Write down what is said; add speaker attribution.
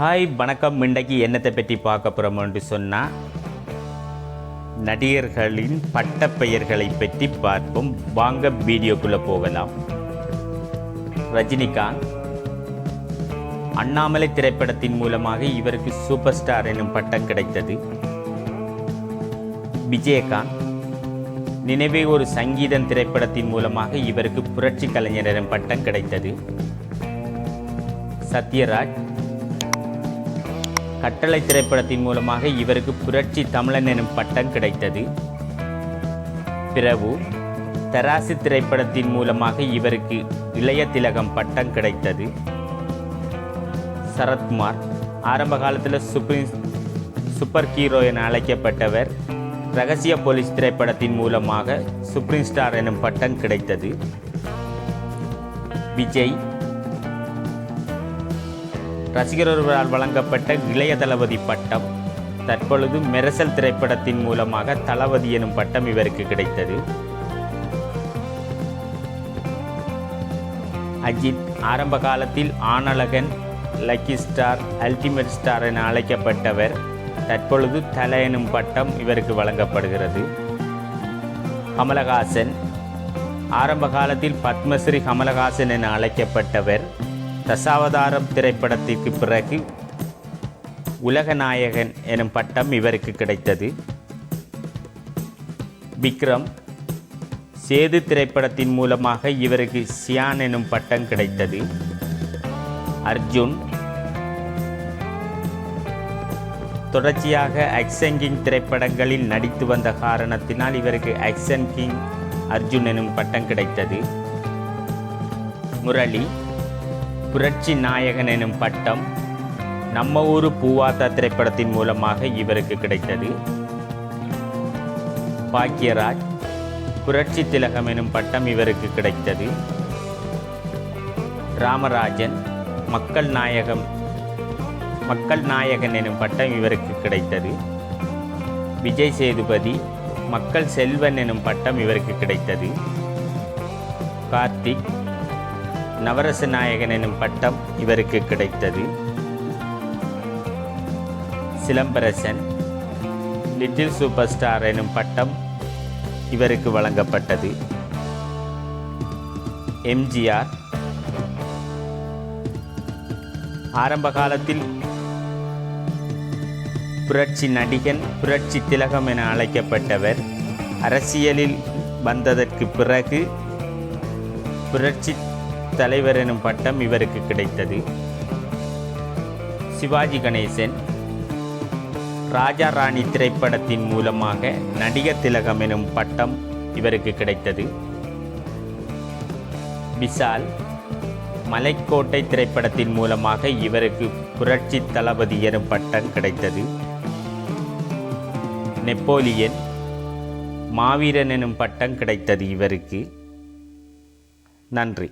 Speaker 1: Hi வணக்கம். இன்றைக்கு என்னத்தை பற்றி பார்க்க போகிறோம்னு சொன்னால் நடிகர்களின் பட்டப்பெயர்களை பற்றி பார்ப்போம். வாங்க வீடியோக்குள்ளே போகலாம். ரஜினிகாந்த் அண்ணாமலை திரைப்படத்தின் மூலமாக இவருக்கு சூப்பர் ஸ்டார் எனும் பட்டம் கிடைத்தது. விஜயகாந்த் நினைவே ஒரு சங்கீதம் திரைப்படத்தின் மூலமாக இவருக்கு புரட்சி கலைஞர் எனும் பட்டம் கிடைத்தது. சத்யராஜ் கட்டளை திரைப்படத்தின் மூலமாக இவருக்கு புரட்சி தமிழன் எனும் பட்டம் கிடைத்தது. பிரபு தராசு திரைப்படத்தின் மூலமாக இவருக்கு இளைய திலகம் பட்டம் கிடைத்தது. சரத்குமார் ஆரம்ப காலத்தில் சுப்ரீம் சூப்பர் ஹீரோ என அழைக்கப்பட்டவர் ரகசிய போலீஸ் திரைப்படத்தின் மூலமாக சுப்ரீம் ஸ்டார் எனும் பட்டம் கிடைத்தது. விஜய் ரசிகர் ஒருவரால் வழங்கப்பட்ட இளைய தளபதி பட்டம். தற்பொழுது மெரசல் திரைப்படத்தின் மூலமாக தளபதி எனும் பட்டம் இவருக்கு கிடைத்தது. அஜித் ஆரம்ப காலத்தில் Aanazhagan lucky star ultimate star என அழைக்கப்பட்டவர். தற்பொழுது தல எனும் பட்டம் இவருக்கு வழங்கப்படுகிறது. கமலஹாசன் ஆரம்ப காலத்தில் பத்மஸ்ரீ கமலஹாசன் என அழைக்கப்பட்டவர். தசாவதாரம் திரைப்படத்திற்கு பிறகு உலகநாயகன் எனும் பட்டம் இவருக்கு கிடைத்தது. விக்ரம் சேது திரைப்படத்தின் மூலமாக இவருக்கு சியான் எனும் பட்டம் கிடைத்தது. அர்ஜுன் தொடர்ச்சியாக ஆக்ஷன் கிங் திரைப்படங்களில் நடித்து வந்த காரணத்தினால் இவருக்கு ஆக்ஷன் கிங் அர்ஜுன் எனும் பட்டம் கிடைத்தது. முரளி புரட்சி நாயகன் எனும் பட்டம் நம்ம ஊரு பூவாத்தா திரைப்படத்தின் மூலமாக இவருக்கு கிடைத்தது. பாக்கியராஜ் புரட்சி திலகம் எனும் பட்டம் இவருக்கு கிடைத்தது. ராமராஜன் மக்கள் நாயகம் மக்கள் நாயகன் எனும் பட்டம் இவருக்கு கிடைத்தது. விஜய் சேதுபதி மக்கள் செல்வன் எனும் பட்டம் இவருக்கு கிடைத்தது. கார்த்திக் நவரச நாயகன் எனும் பட்டம் இவருக்கு கிடைத்தது. சிலம்பரசன் லிட்டில் சூப்பர் ஸ்டார் எனும் பட்டம் இவருக்கு வழங்கப்பட்டது. எம்ஜிஆர் ஆரம்ப காலத்தில் புரட்சி நடிகன் புரட்சி திலகம் என அழைக்கப்பட்டவர். அரசியலில் வந்ததற்கு பிறகு புரட்சி தலைவர் எனும் பட்டம் இவருக்கு கிடைத்தது. சிவாஜி கணேசன் ராஜா ராணி திரைப்படத்தின் மூலமாக நடிகர் திலகம் எனும் பட்டம் இவருக்கு கிடைத்தது. விஷால் மலைக்கோட்டை திரைப்படத்தின் மூலமாக இவருக்கு புரட்சி தளபதி எனும் பட்டம் கிடைத்தது. நெப்போலியன் மாவீரன் எனும் பட்டம் கிடைத்தது இவருக்கு. நன்றி.